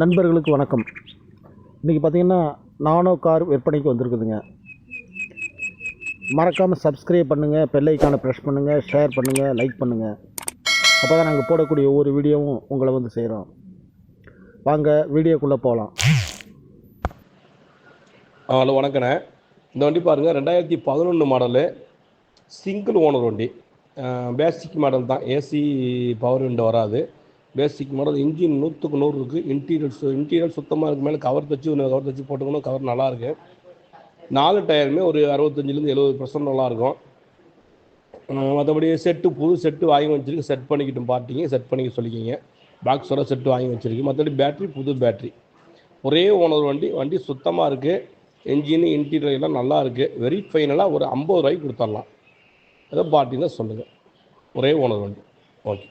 நண்பர்களுக்கு வணக்கம். இன்றைக்கி பார்த்தீங்கன்னா நானோ கார் விற்பனைக்கு வந்திருக்குதுங்க. மறக்காமல் சப்ஸ்கிரைப் பண்ணுங்கள் பெல்லைக்கான ப்ரெஸ் பண்ணுங்கள் ஷேர் பண்ணுங்கள் லைக் பண்ணுங்கள் அப்போ தான் நாங்கள் போடக்கூடிய ஒவ்வொரு வீடியோவும் உங்களை வந்து செய்கிறோம் வாங்க வீடியோக்குள்ளே போகலாம் ஹலோ வணக்கண்ணே. இந்த வண்டி பாருங்கள் ரெண்டாயிரத்தி பதினொன்று மாடலு. சிங்கிள் ஓனர் வண்டி. பேசிக் மாடல் தான். ஏசி பவர் விண்டோ வராது. பேசிக் மாடல் இன்ஜின் நூற்றுக்கு நூறு இருக்குது இன்டீரியர் சு இன்டீரியர் சுத்தமாக இருக்கு மேலே கவர் தச்சு கவர் தச்சு போட்டுக்கணும். கவர் நல்லாயிருக்கு நாலு டயருமே ஒரு அறுபத்தஞ்சிலேருந்து எழுபது பர்சன்ட் நல்லாயிருக்கும் மற்றபடி செட்டு புது செட்டு வாங்கி வச்சுருக்கு. செட் பண்ணிக்கிட்டும் பார்ட்டிங்க செட் பண்ணிக்க சொல்லிக்கிங்க. பாக்ஸோட செட்டு வாங்கி வச்சுருக்கு. மற்றபடி பேட்ரி புது பேட்ரி ஒரே ஓனர் வண்டி வண்டி சுத்தமாக இருக்குது என்ஜின் இன்டீரியர் எல்லாம் நல்லா இருக்குது வெரி ஃபைனலாக ஒரு ஐம்பது ரூபாய்க்கு கொடுத்துடலாம். ஏதோ பார்ட்டிங்கன்னா சொல்லுங்கள் ஒரே ஓனர் வண்டி. ஓகே